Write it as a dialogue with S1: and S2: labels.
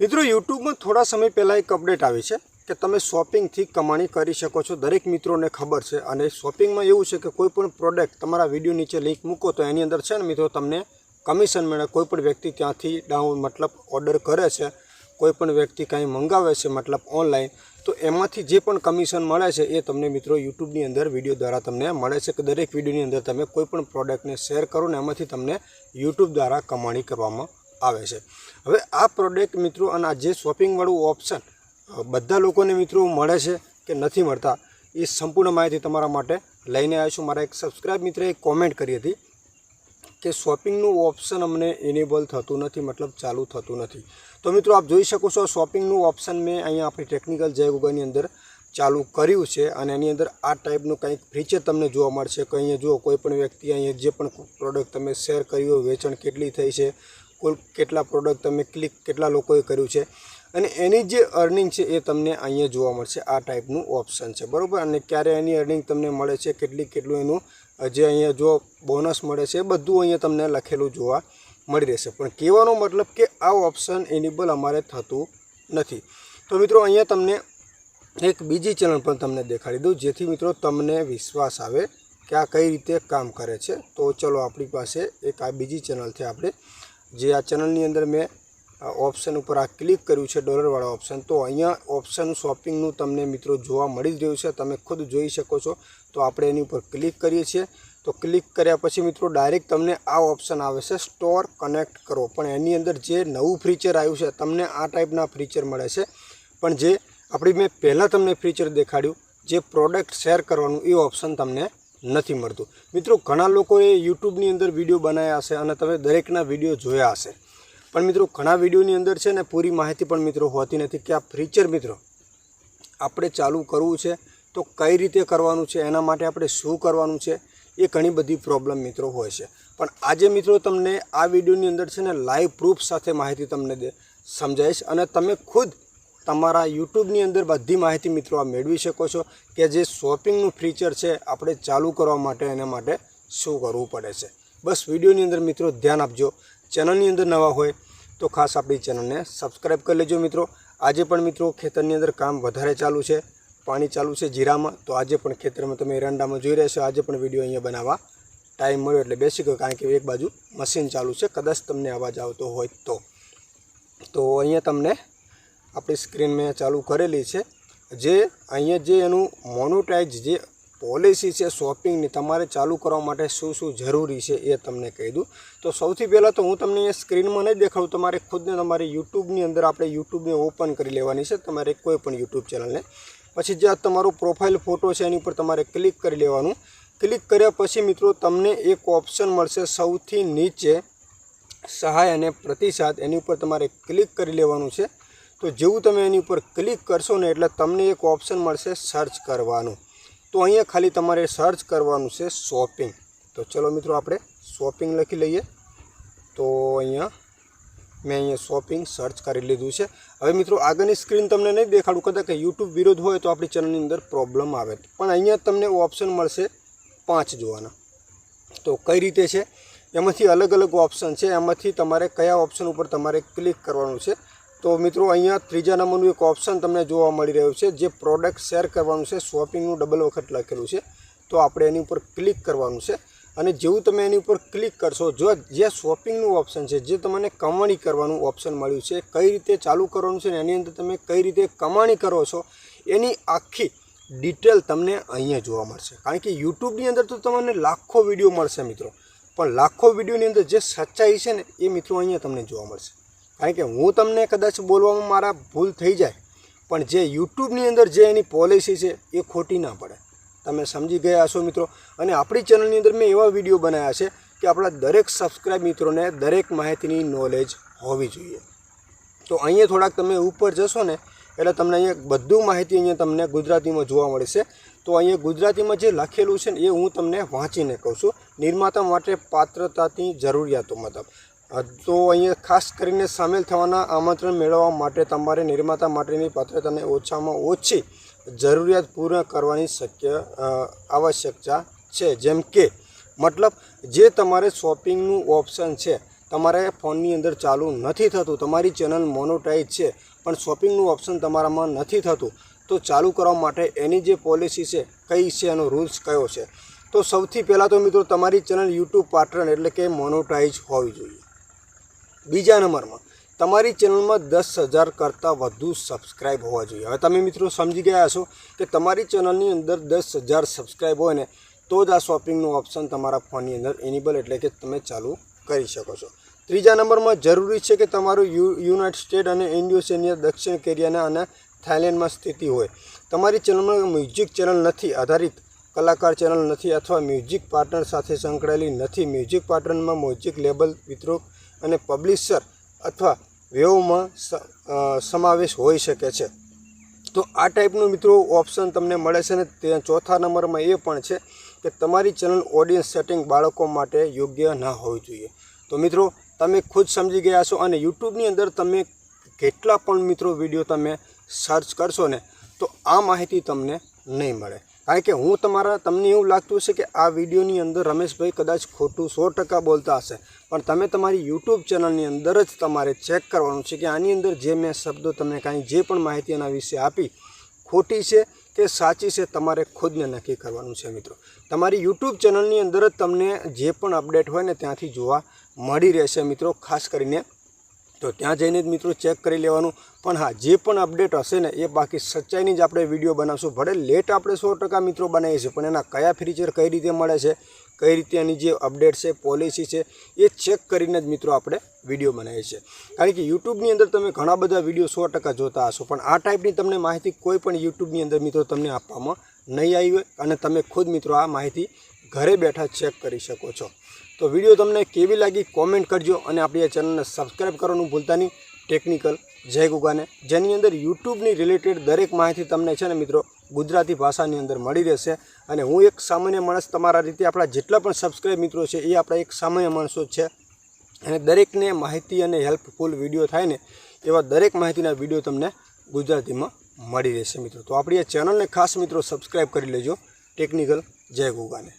S1: મિત્રો, યુટ્યુબમાં થોડા સમય પહેલાં એક અપડેટ આવી છે કે તમે શોપિંગથી કમાણી કરી શકો છો. દરેક મિત્રોને ખબર છે અને શોપિંગમાં એવું છે કે કોઈ પણ પ્રોડક્ટ તમારા વીડિયો નીચે લિંક મૂકો તો એની અંદર છે ને મિત્રો, તમને કમિશન મળે. કોઈ પણ વ્યક્તિ ત્યાંથી ડાઉન મતલબ ઓર્ડર કરે છે, કોઈ પણ વ્યક્તિ કાંઈ મંગાવે છે, મતલબ ઓનલાઈન તો એમાંથી જે પણ કમિશન મળે છે એ તમને મિત્રો યુટ્યુબની અંદર વીડિયો દ્વારા તમને મળે છે કે દરેક વિડીયોની અંદર તમે કોઈ પણ પ્રોડક્ટને શેર કરો ને એમાંથી તમને યુટ્યુબ દ્વારા કમાણી કરવામાં આવે છે. હવે આ પ્રોડક્ટ મિત્રો અને આ જે શોપિંગવાળું ઓપ્શન બધા લોકોને મિત્રો મળે છે કે નથી મળતા, એ સંપૂર્ણ માહિતી તમારા માટે લઈને આવ્યો છું. મારા એક સબસ્ક્રાઇબ મિત્રએ કોમેન્ટ કરી હતી કે શોપિંગનું ઓપ્શન અમને ઇનેબલ થતું નથી, મતલબ ચાલુ થતું નથી. તો મિત્રો આપ જોઈ શકો છો શોપિંગનું ઓપ્શન મેં અહીંયા આપણી ટેકનિકલ જય ગુગલની અંદર ચાલુ કર્યું છે અને એની અંદર આ ટાઈપનું કંઈક ફીચર તમને જોવા મળશે. કે અહીંયા જુઓ, કોઈ પણ વ્યક્તિ અહીંયા જે પણ પ્રોડક્ટ તમે શેર કર્યું વેચાણ કેટલી થઈ છે કુલ કેટલા પ્રોડક્ટ તમે ક્લિક કેટલા લોકોએ કર્યું છે અને એની જે અર્નિંગ છે એ તમને અહીંયા જોવા મળશે. આ ટાઈપનું ઓપ્શન છે. બરાબર? અને ક્યારે એની અર્નિંગ તમને મળે છે, કેટલી, કેટલું એનું જે અહીંયા જો બોનસ મળે છે બધું અહીંયા તમને લખેલું જોવા મળી રહેશે. પણ કહેવાનો મતલબ કે આ ઓપ્શન એનેબલ અમારે થતું નથી. તો મિત્રો અહીંયા તમને એક બીજી ચેનલ પણ તમને દેખાડી દઉં, જેથી મિત્રો તમને વિશ્વાસ આવે કે આ કઈ રીતે કામ કરે છે. તો ચલો આપણી પાસે એક આ બીજી ચેનલ છે આપણે જે આ ચેનલની અંદર મેં ઓપ્શન ઉપર આ ક્લિક કર્યું છે ડોલરવાળા ઓપ્શન તો અહીંયા ઓપ્શન શોપિંગનું તમને મિત્રો જોવા મળી જ રહ્યું છે. તમે ખુદ જોઈ શકો છો. તો આપણે એની ઉપર ક્લિક કરીએ છીએ. તો ક્લિક કર્યા પછી મિત્રો ડાયરેક્ટ તમને આ ઓપ્શન આવે છે સ્ટોર કનેક્ટ કરો. પણ એની અંદર જે નવું ફીચર આવ્યું છે, તમને આ ટાઈપના ફીચર મળે છે. પણ જે આપણી મેં પહેલાં તમને ફીચર દેખાડ્યું, જે પ્રોડક્ટ શેર કરવાનું એ ઓપ્શન તમને નથી મળતું. મિત્રો, ઘણા લોકોએ યુટ્યુબની અંદર વીડિયો બનાવ્યા હશે અને તમે દરેકના વીડિયો જોયા હશે. પણ મિત્રો, ઘણા વિડીયોની અંદર છે ને પૂરી માહિતી પણ મિત્રો હોતી નથી કે આ ફીચર મિત્રો, આપણે ચાલુ કરવું છે, તો કઈ રીતે કરવાનું છે, એના માટે આપણે શું કરવાનું છે, એ ઘણી બધી પ્રોબ્લેમ મિત્રો હોય છે. પણ આજે મિત્રો તમને આ વિડીયોની અંદર છે ને લાઈવ પ્રૂફ સાથે માહિતી તમને દે સમજાઈશ અને તમે ખુદ તમારા યુટ્યુબની અંદર બધી માહિતી મિત્રો આ મેળવી શકો છો કે જે શોપિંગનું ફીચર છે, આપણે ચાલુ કરવા માટે એના માટે શું કરવું પડે છે. બસ વિડીયોની અંદર મિત્રો ધ્યાન આપજો. ચેનલની અંદર નવા હોય તો ખાસ આપણી ચેનલને સબસ્ક્રાઈબ કરી લેજો મિત્રો. આજે પણ મિત્રો ખેતરની અંદર કામ વધારે ચાલુ છે, પાણી ચાલુ છે જીરામાં, તો આજે પણ ખેતરમાં તમે એરંડામાં જોઈ રહ્યા છો. આજે પણ વીડિયો અહીંયા બનાવવા ટાઈમ મળ્યો એટલે બેસી ગયો, કારણ કે એક બાજુ મશીન ચાલુ છે. કદાચ તમને અવાજ આવતો હોય તો. તો અહીંયા તમને આપણી સ્ક્રીન મેં ચાલુ કરેલી છે. જે અહીંયા જે એનું મોનોટાઇઝ જે પોલિસી છે શોપિંગની તમારે ચાલુ કરવા માટે શું શું જરૂરી છે એ તમને કહી દઉં. તો સૌથી પહેલાં તો હું તમને અહીંયા સ્ક્રીનમાં નહીં દેખાડું, તમારે ખુદને તમારે યુટ્યુબની અંદર આપણે યુટ્યુબને ઓપન કરી લેવાની છે, તમારે કોઈ પણ યુટ્યુબ ચેનલને પછી જે તમારું પ્રોફાઇલ ફોટો છે એની ઉપર તમારે ક્લિક કરી લેવાનું. ક્લિક કર્યા પછી મિત્રો તમને એક ઓપ્શન મળશે સૌથી નીચે સહાય અને પ્રતિસાદ, એની ઉપર તમારે ક્લિક કરી લેવાનું છે. તો જેવું તમે એની ઉપર ક્લિક કરશો ને એટલે તમને એક ઓપ્શન મળશે સર્ચ કરવાનું. તો અહીંયા ખાલી તમારે સર્ચ કરવાનું છે શોપિંગ. તો ચલો મિત્રો આપણે શોપિંગ લખી લઈએ. તો અહીંયા મેં અહીંયા શોપિંગ સર્ચ કરી લીધું છે. હવે મિત્રો આગળની સ્ક્રીન તમને નહીં દેખાડું. કદાચ યુટ્યુબ વિરોધ હોય તો આપણી ચેનલની અંદર પ્રોબ્લેમ આવે. પણ અહીંયા તમને ઓપ્શન મળશે પાંચ જોવાના. તો કઈ રીતે છે? એમાંથી અલગ અલગ ઓપ્શન છે. એમાંથી તમારે કયા ઓપ્શન ઉપર તમારે ક્લિક કરવાનું છે? તો મિત્રો, અહીંયા ત્રીજા નંબરનું એક ઓપ્શન તમને જોવા મળી રહ્યું છે, જે પ્રોડક્ટ શેર કરવાનું છે શોપિંગનું ડબલ વખત લખેલું છે. તો આપણે એની ઉપર ક્લિક કરવાનું છે. અને જેવું તમે એની ઉપર ક્લિક કરશો, જો જે શોપિંગનું ઓપ્શન છે, જે તમને કમાણી કરવાનું ઓપ્શન મળ્યું છે, કઈ રીતે ચાલુ કરવાનું છે એની અંદર તમે કઈ રીતે કમાણી કરો છો, એની આખી ડિટેલ તમને અહીંયા જોવા મળશે. કારણ કે યુટ્યુબની અંદર તો તમને લાખો વીડિયો મળશે મિત્રો. પણ લાખો વિડીયોની અંદર જે સચ્ચાઈ છે ને, એ મિત્રો અહીંયા તમને જોવા મળશે. કારણ કે હું તમને કદાચ બોલવામાં મારા ભૂલ થઈ જાય, પણ જે યુટ્યુબની અંદર જે એની પોલિસી છે એ ખોટી ના પડે. તમે સમજી ગયા હશો મિત્રો. અને આપણી ચેનલની અંદર મેં એવા વીડિયો બનાવ્યા છે કે આપણા દરેક સબસ્ક્રાઈબ મિત્રોને દરેક માહિતીની નોલેજ હોવી જોઈએ. તો અહીંયા થોડાક તમે ઉપર જશો ને, એટલે તમને અહીંયા બધું માહિતી અહીંયા તમને ગુજરાતીમાં જોવા મળશે. તો અહીંયા ગુજરાતીમાં જે લખેલું છે ને એ હું તમને વાંચીને કહું છું. નિર્માતા માટે પાત્રતાની જરૂરિયાતો મતલબ. તો અહીંયા ખાસ કરીને સામેલ થવાના આમંત્રણ મેળવવા માટે તમારે નિર્માતા માટેની પાત્રતાને ઓછામાં ઓછી જરૂરિયાત પૂર્ણ કરવાની શક્ય આવશ્યકતા છે. જેમ કે, મતલબ જે તમારે શોપિંગનું ઓપ્શન છે, તમારે ફોનની અંદર ચાલુ નથી થતું, તમારી ચેનલ મોનોટાઈઝ છે, પણ શોપિંગનું ઓપ્શન તમારામાં નથી થતું, તો ચાલુ કરવા માટે એની જે પોલિસી છે, કઈ છે એનો રૂલ્સ કયો છે? તો સૌથી પહેલાં તો મિત્રો તમારી ચેનલ યુટ્યુબ પાર્ટનર એટલે કે મોનોટાઈઝ હોવી જોઈએ. બીજા નંબરમાં, તમારી ચેનલમાં દસ હજાર કરતાં વધુ સબસ્ક્રાઇબ હોવા જોઈએ. હવે તમે મિત્રો સમજી ગયા છો કે તમારી ચેનલની અંદર દસ હજાર સબસ્ક્રાઈબ હોય ને, તો જ આ શોપિંગનું ઓપ્શન તમારા ફોનની અંદર એનેબલ એટલે કે તમે ચાલુ કરી શકો છો. ત્રીજા નંબરમાં, જરૂરી છે કે તમારું યુ, યુનાઇટેડ સ્ટેટ અને ઇન્ડોનેશિયા દક્ષિણ કોરિયાના અને થાઇલેન્ડમાં સ્થિતિ હોય. તમારી ચેનલમાં મ્યુઝિક ચેનલ નથી આધારિત, કલાકાર ચેનલ નથી અથવા મ્યુઝિક પાર્ટનર સાથે સંકળાયેલી નથી. મ્યુઝિક પાર્ટનરમાં મ્યુઝિક લેબલ વિતરક અને પબ્લિશર અથવા વેવમાં સમાવેશ હોઈ શકે છે. તો આ ટાઈપનું મિત્રો ઓપ્શન તમને મળે છે ને તે ચોથા નંબરમાં એ પણ છે કે તમારી ચેનલ ઓડિયન્સ સેટિંગ બાળકો માટે યોગ્ય ના હોવી જોઈએ. તો મિત્રો, તમે ખુદ સમજી ગયા છો અને યુટ્યુબની અંદર તમે કેટલા પણ મિત્રો વીડિયો તમે સર્ચ કરશો ને, તો આ માહિતી તમને નહીં મળે. કારણ કે હું તમારા, તમને એવું લાગતું હશે કે આ વિડીયોની અંદર રમેશભાઈ કદાચ ખોટું સો ટકા બોલતા હશે. પણ તમે તમારી યુટ્યુબ ચેનલની અંદર જ તમારે ચેક કરવાનું છે કે આની અંદર જે મેં શબ્દો તમને કાંઈ જે પણ માહિતી એના વિશે આપી, ખોટી છે કે સાચી છે તમારે ખુદને નક્કી કરવાનું છે મિત્રો. તમારી યુટ્યુબ ચેનલની અંદર જ તમને જે પણ અપડેટ હોય ને ત્યાંથી જોવા મળી રહેશે મિત્રો, ખાસ કરીને તો ત્યાં જઈને જ મિત્રો ચેક કરી લેવાનું. પણ હા, જે પણ અપડેટ હશે ને, એ બાકી સચ્ચાઈની જ આપણે વીડિયો બનાવશું. ભલે લેટ આપણે સો ટકા મિત્રો બનાવીએ છીએ, પણ એના કયા ફીચર કઈ રીતે મળે છે, કઈ રીતે એની જે અપડેટ છે પોલિસી છે, એ ચેક કરીને જ મિત્રો આપણે વીડિયો બનાવીએ છીએ. કારણ કે યુટ્યુબની અંદર તમે ઘણા બધા વીડિયો સો ટકા જોતા હશો, પણ આ ટાઈપની તમને માહિતી કોઈ પણ યુટ્યુબની અંદર મિત્રો તમને આપવામાં નહીં આવી હોય અને તમે ખુદ મિત્રો આ માહિતી ઘરે બેઠા ચેક કરી શકો છો. તો વીડિયો તમને કેવી લાગી કોમેન્ટ કરજો અને આપણી આ ચેનલને સબસ્ક્રાઈબ કરવાનું ભૂલતા નહીં. ટેકનિકલ જય ગુગાને, જેની અંદર યુટ્યુબની રિલેટેડ દરેક માહિતી તમને છે ને મિત્રો ગુજરાતી ભાષાની અંદર મળી રહેશે. અને હું એક સામાન્ય માણસ તમારા રીતે આપણા જેટલા પણ સબસ્ક્રાઈબ મિત્રો છે એ આપણા એક સામાન્ય માણસો છે. અને દરેકને માહિતી અને હેલ્પફુલ વીડિયો થાય ને એવા દરેક માહિતીના વીડિયો તમને ગુજરાતીમાં મળી રહેશે મિત્રો. તો આપણી આ ચેનલને ખાસ મિત્રો સબસ્ક્રાઈબ કરી લેજો. ટેકનિકલ જય ગુગાને.